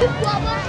Vamos!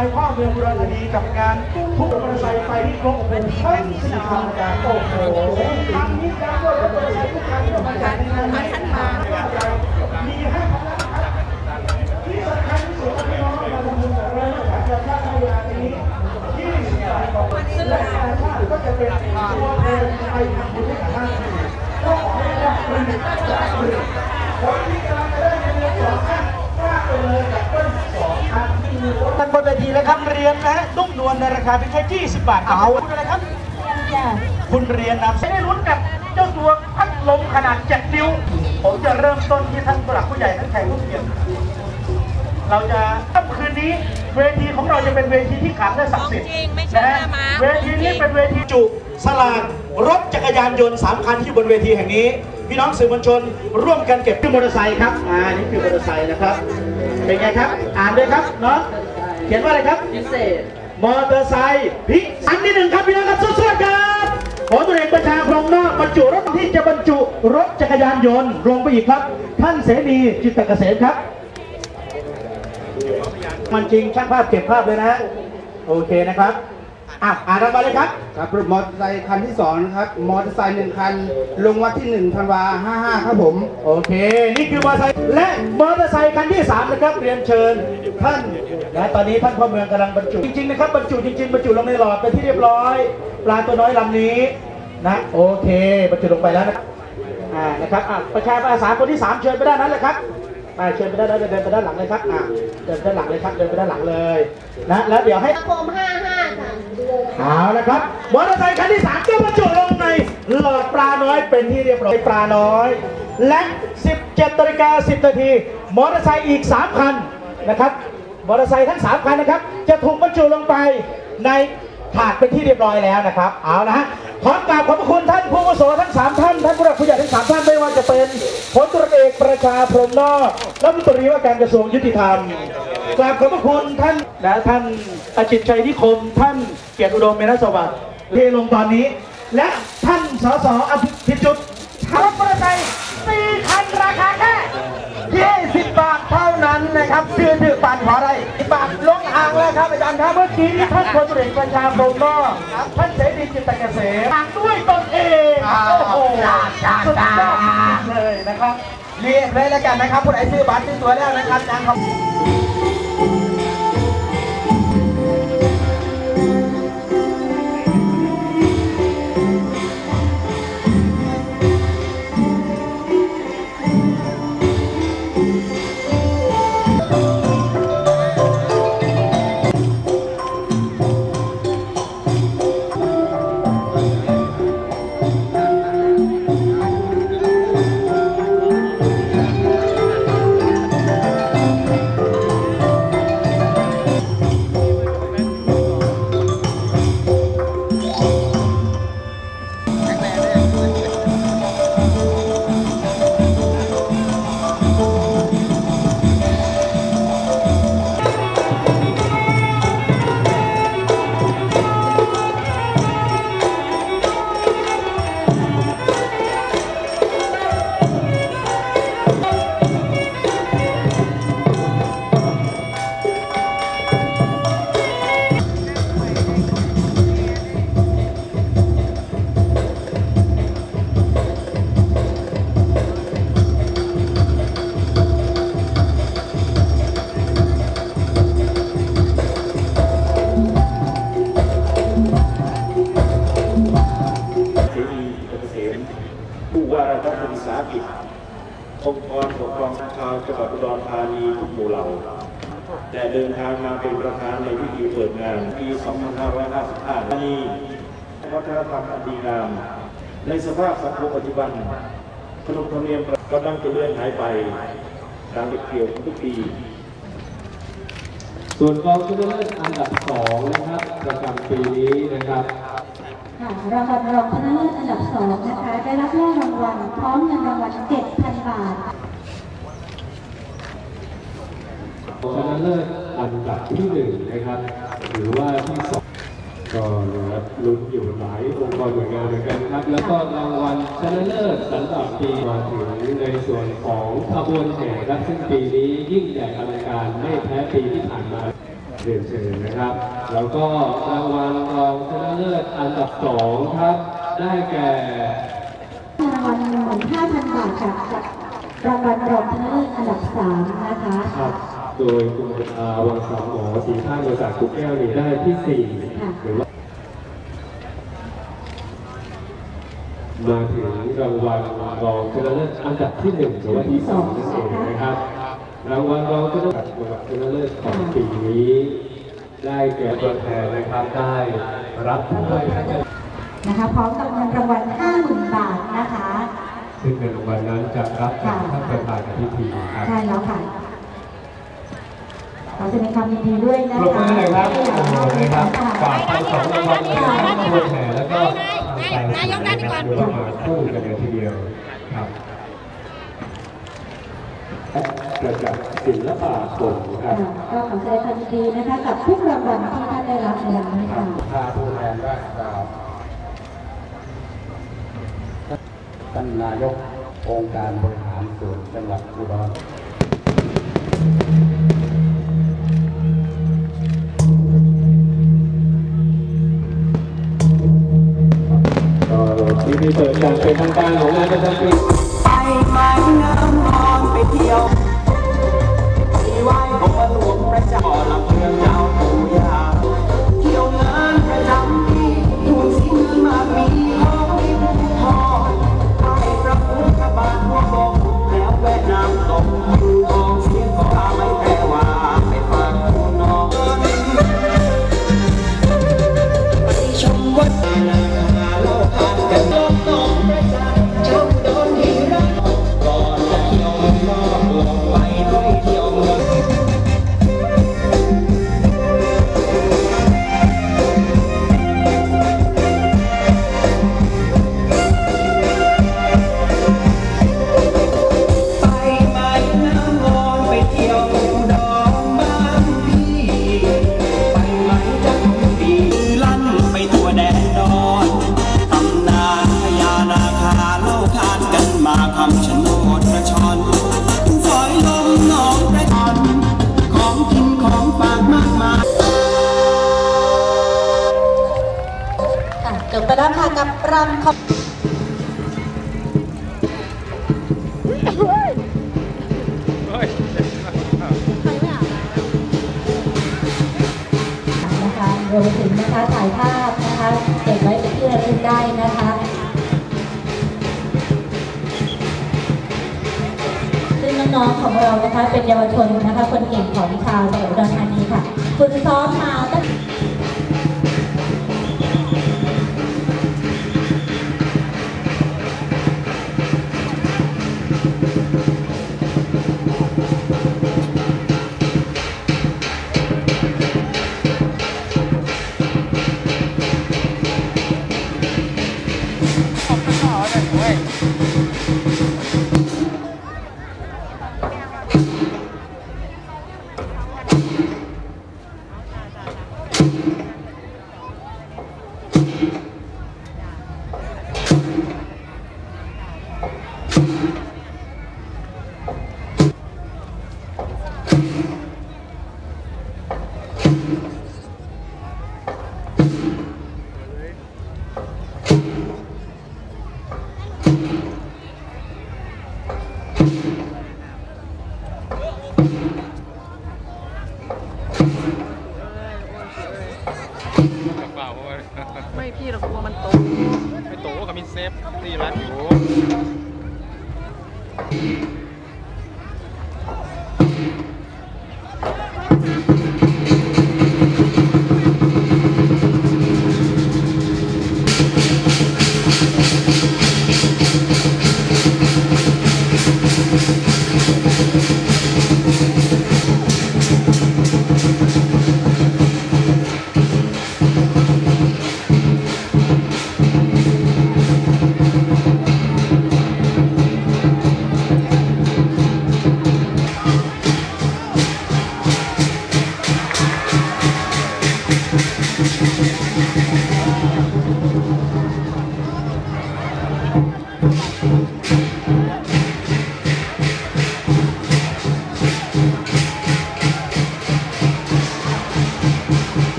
ายภาพเมืองบุรีรีกับงานทุกมอเตอร์ไซค์ไฟที่ครบวงทั้งสี่คันการโอ้โหครั้งนี้ย้ำว่ารถมอเตอร์ไซค์ทุกคันที่มาจากในงานนี้มามีให้คณะที่สำคัญที่สุดก็พี่น้องมาทำบุญกับเราสถานการณ์ในเวลานี้ที่สิบบาทต่อวันและการชาติก็จะเป็นตัวแทนไปทำบุญให้กับท่านก็ขอให้ได้ผลิตจากผลิตคนที่ มีรถท่านบนเวทีเลยครับเรียนนะฮะนุ่มนวลในราคาเพียงแค่20 บาทเอาคุณอะไรครับ คุณเรียนนำไม่ได้ลุ้นกับเจ้าตัวพัดลมขนาด 7 นิ้ว ผมจะเริ่มต้นที่ท่านผู้หลักผู้ใหญ่ทั้งแขกผู้เกียรติเราจะค่ำคืนนี้เวทีของเราจะเป็นเวทีที่ขลังและศักดิ์สิทธิ์ของจริงไม่ใช่นะฮะหน้าม้าเวทีนี้เป็นเวทีจุสลากรถจักรยานยนต์สามคันที่อยู่บนเวทีแห่งนี้ พี่น้องสื่อมวลชนร่วมกันเก็บที่มอเตอร์ไซค์ครับอ่านี่คือมอเตอร์ไซค์นะครับ เป็นไงครับ อ่านด้วยครับเนาะเขียนว่าอะไรครับพิเศษมอเตอร์ไซค์พิอันที่หนึ่งครับพี่น้องครับสวัสดีครับขอตัวเองประชาพรหมนอกบรรจุรถที่จะบรรจุรถจักรยานยนต์ลงไปอีกครับ ท่านเสรีจิตตเกษมครับ มันจริงช่างภาพเก็บภาพเลยนะฮะโอเคนะครับ อะอ่านออกมาเลยครับครับรถมอเตอร์ไซค์คันที่สองนะครับ มอเตอร์ไซค์หนึ่งคัน ลงวันที่หนึ่งธันวาห้าห้าครับผม โอเค นี่คือมอเตอร์ไซค์และมอเตอร์ไซค์คันที่สามนะครับ เรียนเชิญท่านนะตอนนี้ท่านพ่อเมืองกำลังบรรจุ จริงๆนะครับบรรจุจริงๆบรรจุลงในหลอดเป็นที่เรียบร้อย ปลาตัวน้อยลำนี้นะโอเคบรรจุลงไปแล้วนะครับอ่านะครับอะประชาอาสาคนที่สามเชิญไปด้านนั้นเลยครับไปเชิญไปด้านนั้นเดินไปด้านหลังเลยครับอะเดินไปด้านหลังเลยครับเดินไปด้านหลังเลยนะแล้วเดี๋ยวให้คม55ค่ะ เอาละครับมอเตอร์ไซค์คันที่สามก็บรรจุลงในหลอดปลาน้อยเป็นที่เรียบร้อยปลาน้อย และ 17นาฬิกา10นาทีมอเตอร์ไซค์อีก 3 คันนะครับมอเตอร์ไซค์ทั้ง 3 คันนะครับ จะถูกบรรจุลงไปในถาดเป็นที่เรียบร้อยแล้วนะครับ เอาละฮะ ขอกราบขอบพระคุณท่านผู้อาวุโสทั้ง3ท่านท่านผู้หลักผู้ใหญ่ทั้ง3ท่านไม่ว่าจะเป็นพลตรเอกประชาพรหมนอกรัฐมนตรีว่าการกระทรวงยุติธรรมกราบขอบพระคุณท่านนะท่านอาจิตชัยนิคม ท่านเกียรติอุดมเมนสวัสดิ์ที่ลงตอนนี้ และท่านสสอภิจุตรถมอเตอร์ไซค์สี่คันราคาแค่20 บาทเท่านั้นนะครับซื้อถือปันขอ ครับอาจารย์ครับเมื่อกี้นี้ท่านพลตรีประชาพรหมนอกท่านเสรีจิตตเกษมอ่างด้วยตนเองโอ้โหสุดยอดจริงๆเลยนะครับเรียกเลยแล้วกันนะครับผู้ใดซื้อบัตรซื้อตัวแล้วนะครับยังครับูเหล่าแต่เดินทางมาเป็นประธานในพิธีเปิดงานปี 2555นี้วัฒนธรรมอันดีงาม ในสภาพสังคมปัจจุบันขนบธรรมเนียมกำลังจะเลื่อนหายไปดังเด็กเกี่ยวของทุกปี ส่วนกองชนะเลิศอันดับสองนะครับประจำปีนี้นะครับค่ะรางวัลรองชนะเลิศอันดับสองนะคะได้รับแรกรางวัลพร้อมเงินรางวัล7,000 บาท ชนะเลิศอันดับที่หนึ่งนะครับ หรือว่าที่สองก็นะครับลุ้นอยู่หลายองค์กรหน่วยงานเหมือนกันครับ แล้วก็รางวัลชนะเลิศสำหรับปีมาถึงในส่วนของขบวนแห่ครับซึ่งปีนี้ยิ่งใหญ่อลังการไม่แพ้ปีที่ผ่านมาเรียนเชิญนะครับ แล้วก็รางวัลรองชนะเลิศอันดับสองครับ ได้แก่รางวัลเงิน5,000บาทจากรางวัลรองชนะเลิศอันดับ3นะคะครับ โดยคุณอาวังสามหมอสีท่าบริษัทกุ๊กแก้วนี่ได้ที่สี่หรือว่ามาถึงรางวัลรองชนะเลิศอันดับที่หนึ่งหรือว่าที่สองนั่นเองนะครับรางวัลรองชนะเลิศรางวัลชนะเลิศของปีนี้ ได้แก่ตัวแทนนะครับได้รับถ้วยพระราชนะคะพร้อมกับเงินรางวัล50,000บาทนะคะซึ่งเงินรางวัลนั้นจะรับจากท่านประธานในพิธีครับใช่แล้วค่ะ ขอแสดงความยินดีด้วยนะปรบคะมือเลยครับโอ้โหนะครับฝากไปสองรางวัลเลยนะครับตัวแทนแล้วก็ทางแฟนนะครับเดี๋ยวเรามาคู่กันเลยทีเดียวครับประจักษ์ศิลปะคมครับก็ขอแสดงความยินดีนะคะกับทุกรางวัลที่ท่านได้รับในวันนี้ค่ะพาผู้แทนราษฎรท่านนายกองค์การบริหารส่วนจังหวัดอุดร มีเปิดการเป็นทางการของงานประจำปีไปไหมน้ำนอนไปเที่ยวที่ไหว้ของหลวงพระเจ้าลำเมือง ค่ะจบไปแล้วค่ะกับรำขอบนะคะรวมถึงนะคะถ่ายภาพนะคะเก็บไว้เป็นที่ระลึกได้นะคะซึ่งน้องๆของเรานะคะเป็นเยาวชนนะคะคนเก่งของชาวจังหวัดอุดรธานีค่ะฝึกซ้อมมาตั้ง ไม่พี่เรากลัวมันโตไม่โตก็มินเซฟตีรัดอยู่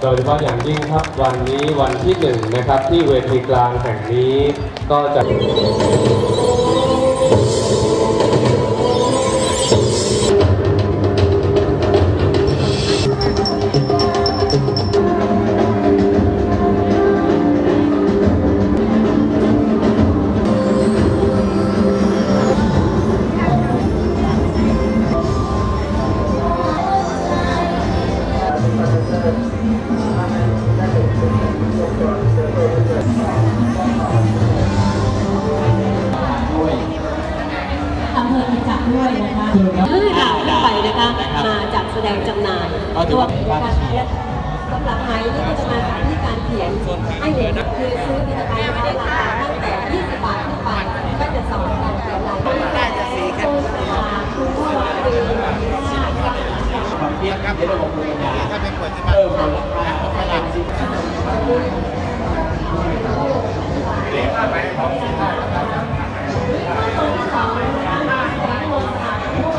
โดยเฉพาะอย่างยิ่งครับวันนี้วันที่หนึ่งนะครับที่เวทีกลางแห่งนี้ก็จะ ด้วยนะคะเมื่อเราขึ้นไปนะคะ มาจัดแสดงจำหน่ายตัวการเขียนสำหรับไหมนี่ก็จะมาจากที่การเขียนให้เด็กคือซื้อผลิตภัณฑ์ในราคาตั้งแต่ 20 บาทขึ้นไปก็จะสอนการเขียนลายมือได้จะสีกันคุณผู้ว่าคือความเพียรครับเดี๋ยวเราลงมือกันถ้าเป็นคนที่มาเออมันฝรั่งสิวัน คุณผู้ชมทุกท่านยินดีต้อนรับเข้าสู่รายการพี่หมอไทย